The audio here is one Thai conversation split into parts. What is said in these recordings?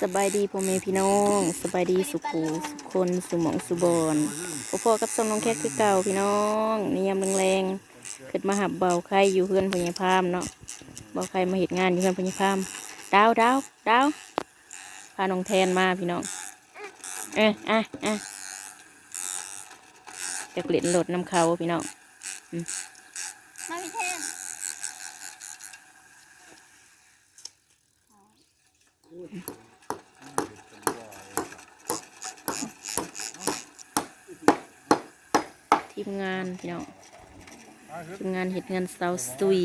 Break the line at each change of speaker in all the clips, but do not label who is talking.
สบายดีพ่อแม่พี่น้องสบายดีสุขูสุขคนสุหมองสุบอนพ่อพ่อกับสองน้องแค่คือเก่าพี่น้องนิยามแรงๆเกิดมาหับเบาไข่อยู่เพื่อนพญพามเนาะเบาไข่มาเหตุงานอยู่เพื่อนพญพามดาวดาวดาวพาน้องแทนมาพี่น้อง เอะอะอะจะเกล็ดรถน้ำเขาพี่น้อง
มาพี่เทน
ทีมงานพี่น้องทีมงานเหตุงานเสาสุย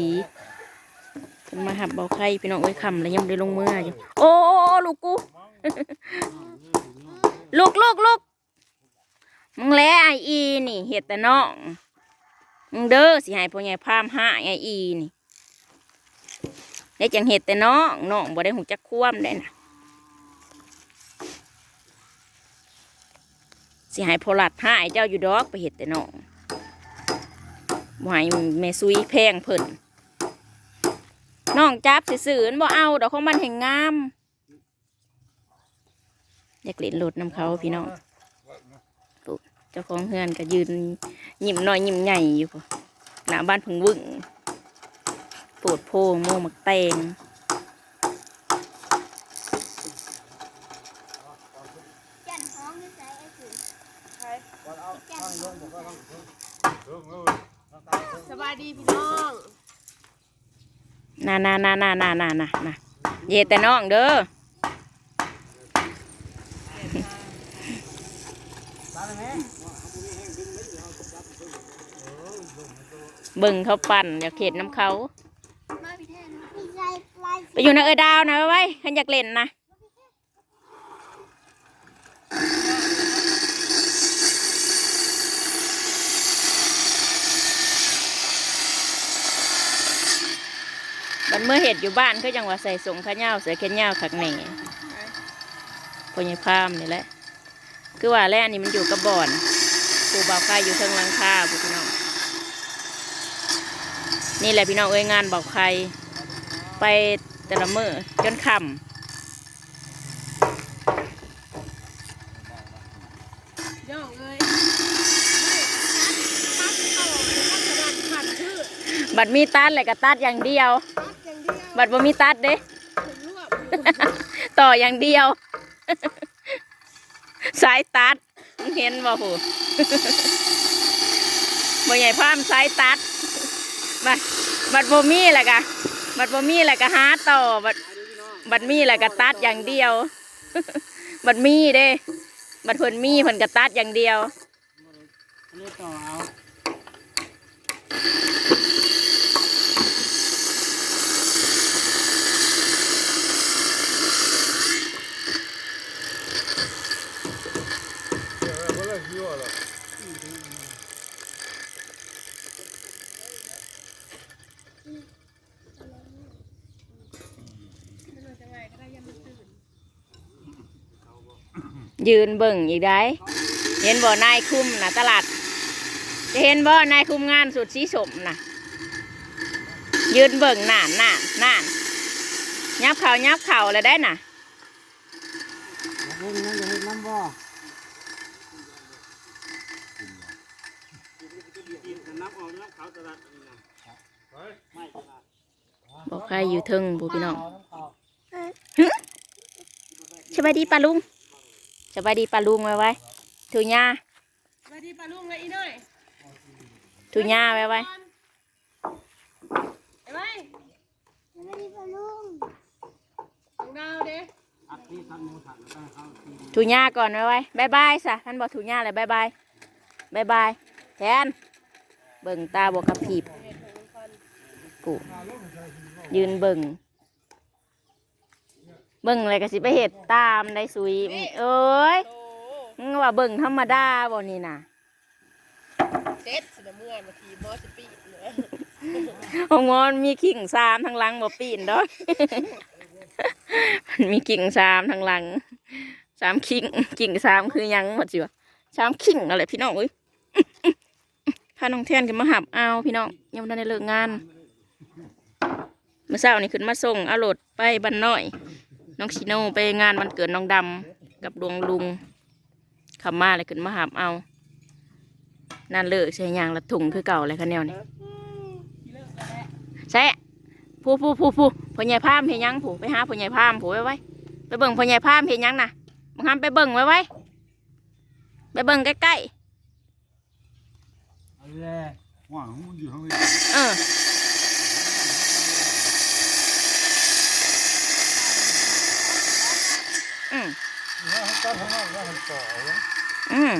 เพิ่นมาหับเบาไข่พี่น้องเอ้ยคำแล้วยังไม่ได้ลงมืออยู่โอ้โอลูกกูลูกลูกลูกมึงแล้ไออีนี่เห็ดแต่น้องมึงเด้อสิให้พ่อใหญ่พามหาไออีนี่ ได้จังเห็ดแต่น้องน้องบ่ได้หูจักคว่ำได้นะสิให้พอหลัดหายเจ้าอยู่ดอกไปเห็ดแต่น้องบ่ให้แม่ซุยแพงเพิ่นน้องจับสื่อนบ่เอาดอกของมันแห่งงามอยากเล่นรถน้ำเขาพี่น้องเจ้าของเฮือนก็ยืนยิ้มน้อยยิ้มใหญ่อยู่หน้าบ้านพึงวึ่ง ปวดโพงโมมักแตง
แก่นท้องนี่ใส่ไอ้สิแก่นท้อง
สบายดีพี่น้อง
น่าน่าน่าน่าน่าน่าน่าน่าเย่แต่น้องเด้อเบิ่งเขาปั่น อยากเห็ดน้ำเขา ไปอยู่นะเอ้ยดาวนะไว้ขันอยากเล่นนะบันเมื่อเห็ดอยู่บ้านก็ยังว่าใส่สงข้าเหย้าใส่แค่เหย้าขักแหน่พญพามนี่แหละ คือว่าแล้วนนี้มันอยู่กับบอนปูเบาไข่อยู่เทิงลังคาวกพี่น้อง นี่แหละพี่น้องเอ้ยงานเบาไข่ไปแต่ละมือจนค
ย่องเลยพักต่อไปพักกระดานขันคือำ
บัดมีตัดเลยก็ตัดอย่างเดียว
พักอย่างเดียว
บัดบ่มีตัดเด้
ถึงรวบ
ต่ออย่างเดียว สายตัดมึงเห็นบ่หูบ่ใหญ่พามสายตัด บัดบัดบ่มีแหละกะบัดบ่มีแหละกะหาต่อบัดบัดมีแหละกะตัดอย่างเดียว บัดมีเด้ บัดเพิ่นมีเพิ่นกะตัดอย่างเดียว
อันนี้ต่อเอา
ยืนเบิ่งอีกได้ เห็นบ่นายคุมนะตลาด จะเห็นบ่นายคุมงานสุดสีสมนะยืนเบิ่งน่านน่านน่านยับเข่ายับเข่าแล้วได้น่ะ
อย่าเพิ่งนะอย่าเพิ่งน้ำบ่
บอกใครอยู่เทึงบูพี่น้อง
เอาน้ำเปล่า
สบายดีปลาลุง สบายดีปลาลุงไว้ไว้ถูหญ้า
สวัสดีป้าลุงเลยอีหน่อย
ถูหญ้าไว้ไว้
ไอ้ไว้
ไม่ได้พะลุง
ของดาวเด้
อัดที่ทันหมูถังแล้วก็เข้าที
ถูหญ้าก่อนไว้ไว้บายบายซะท่านบอกถูหญ้าเลยบายบายบายบายแทนเบิ่งตาบวกกับผีบกูยืนเบิ่ง เบิ่งอะไรก็สิไปเห็ดตามได้สุยเอ้ย
โต
มึงว่าเบิ่งธรรมดาบ่นี่นะ
เจ็ดสินะเมื่อยมาทีมอสปีเลย
ของงอนมีขิงสามทางหลังบ่ปีนดอกมันมีกิ่งสามทางหลังสามขิงกิ่งสามคือหยังหมดสิวะสามขิงอะไรพี่น้องเอ้ยพาน้องแทนกันมาหับเอาพี่น้องยังไม่ได้เลิกงานเมื่อเช้านี่ขึ้นมาส่งเอารถไปบ้านน้อย น้องชิโน่ไปงานวันเกิดน้องดำกับดวงลุงขับมาเลยขึ้นมาหามเอา นั่นเลิกใช่ยางละถุงคือเก่าเลยคะแนวนี่ใช่ผู้ผู้ผู้ผู้พ่อใหญ่พามเห็นยังผู้ไปหาพ่อใหญ่พามผู้ไว้ไว้ไปเบิ่งพ่อใหญ่พามเห็นยังน่ะมึงห้ามไปเบิ่งไว้ไว้ไปเบิ่งใกล้
เอาเลยว่างมันอยู่ข้างใน
ๆเอออืม
ตัดข้างนอกเนี่ยมันต่อ
อืม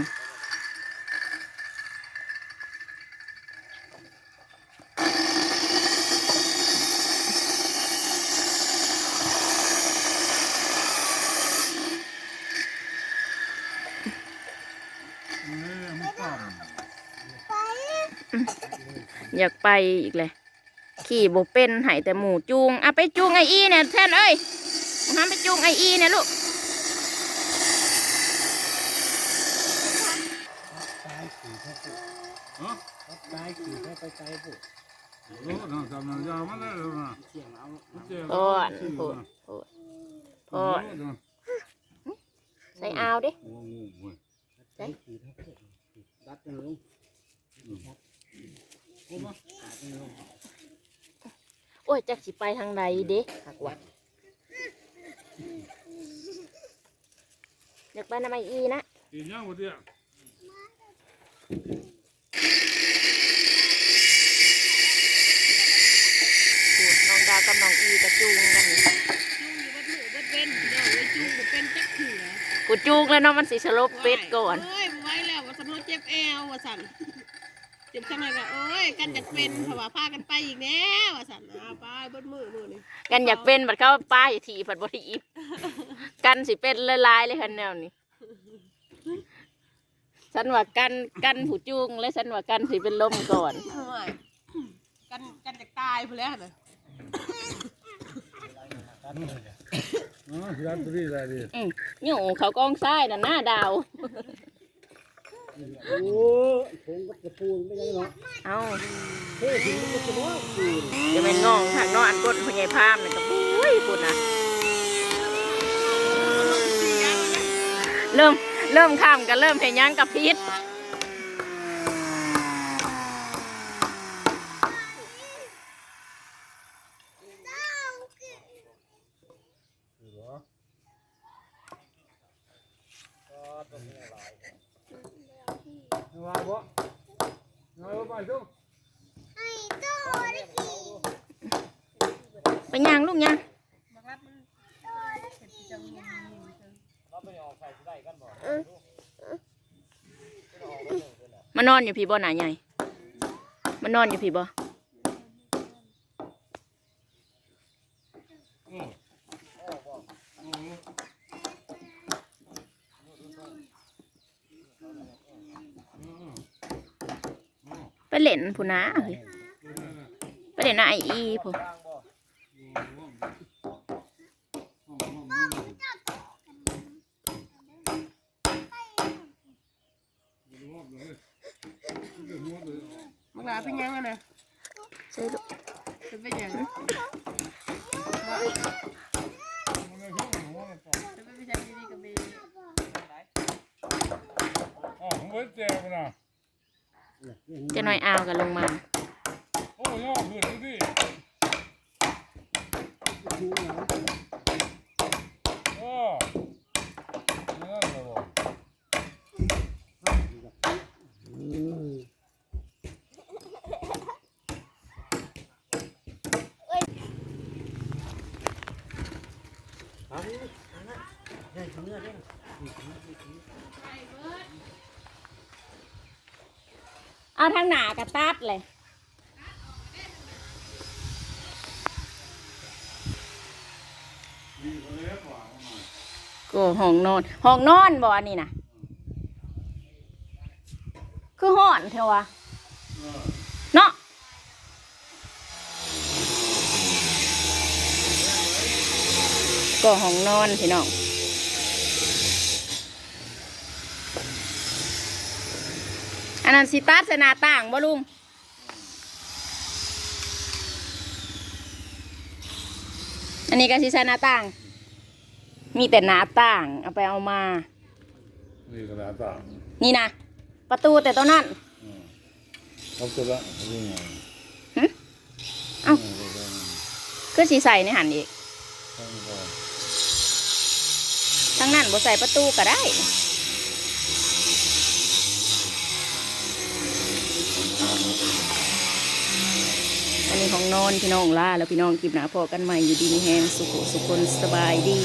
อ
ยากไปอีกเลย ขี่โบเป็นใหายแต่หมูจูงอะไปจูงไออีเนี่ยแทนเอ้ยมึงห้ามไปจูงไออีเนี่ยลูกำ
ตายขี่แค่ปุ๊บฮะตายขี่แค่ไปไกลปุ๊บ
โอ้ทางจำนำยามันได้แล้วนะ
เสียงเอา
เจ็บ
พ่อนพูดพูดใส่เอาดิ
โอ้โหเว้ย
ตายขี่ดัดลงโอ้
ยจักสิไปทางใดเด้หักวัดอยากไปนำไออีนะ
กินยังวะเดีย
ดน้องดาวกับน้องอีกระจูงกันนี่
จุ้งอยู่บัดมือบัดเว้นเดี๋ยวเลยจุ้ง บ่เป็นจักเถื่อ
กูจูงแล้วเนาะมันสิสลบเป็ดก่อน
เอ้ยบ่ไหว้แล้วว่าสันโนเจ็บแอวว่าสันเจ็บจังไงก็เอ้ยกันจะเป็นเพราะว่าพากันไปอีกแน่ว่าสันเอาไปเบิดมือมือนี่
กันอยากเป็นบัดเข้าป้ายถีผัดบทีอีฟกันสิเป็นละลายเลยคันแนวนี้ฉันว่ากันกันผู้จูงและฉันว่ากันสิเป็นลมก่อน
เอ้ยกันกันจะตายไปแล้วน่ะ
อ๋อยันตัวนี้ได้ดิ
อืมนี่โอ้เขากองซ้ายน่ะหน้าดาว
โอ้คงกับกระปูนไม่ยังเนาะ
เอา
เฮ้ยถึงมันจะน้อยปูน
จะเป็นงองทางนอนอันก้นพญายพามนี่ก็ปุ้ยพูดนะเริ่มเริ่มข้ามกันเริ่มเห็นยังกับพิษ
ว่าบ่ว่าบ่ไปจุ๊
ไอ้โตได้กี่
ไปยังลูกยัง
บักรับมันเห็นจังงงๆจัง
มานอนอยู่พี่บ่หนาใหญ่มานอนอยู่พี่บ่ไปเล่นผู้นาเฮ้ยไปเล่นไออีผู้
บักลาเป็นยังไงนะ
ใช่ลูก
จะเป็นยังจะเป็นยังดีๆกับเบ
อ๋อผมไม่เจ็บนะ
จะน้อยอ้าวกันลงมา
โอ้ยอดขึ้นดูดิโอ้นั่นเลยบ่
เอาดิเอาละได้ถึงเนื้อได้
เอาทางหนากระตัดเลยก็ห้องนอนห้องนอนบ่อันนี้นะคือห้อนเทวะเนาะ ก็ห้องนอนพี่น้องอันนั้นสิตัดใส่หน้าต่างบ่ลุงอันนี้ก็สิใส่หน้าต่าง มีแต่หนาต่าง เอาไปเอามา
นี่กระดาษต่าง
นี่นะประตูแต่ตัวนั้น
อืมเขาจะละเขาจะไง
เอ้า
เออเออ
คือสีใส่ในหันอีก
เออเออ
ทั้งนั้นบ่ใส่ประตูก็ได้อันนี้ของนอนพี่น้องล่าแล้วพี่น้องคลิปหนาพอกันใหม่อยู่ดีมีแหงสุขสุขคนสบายดี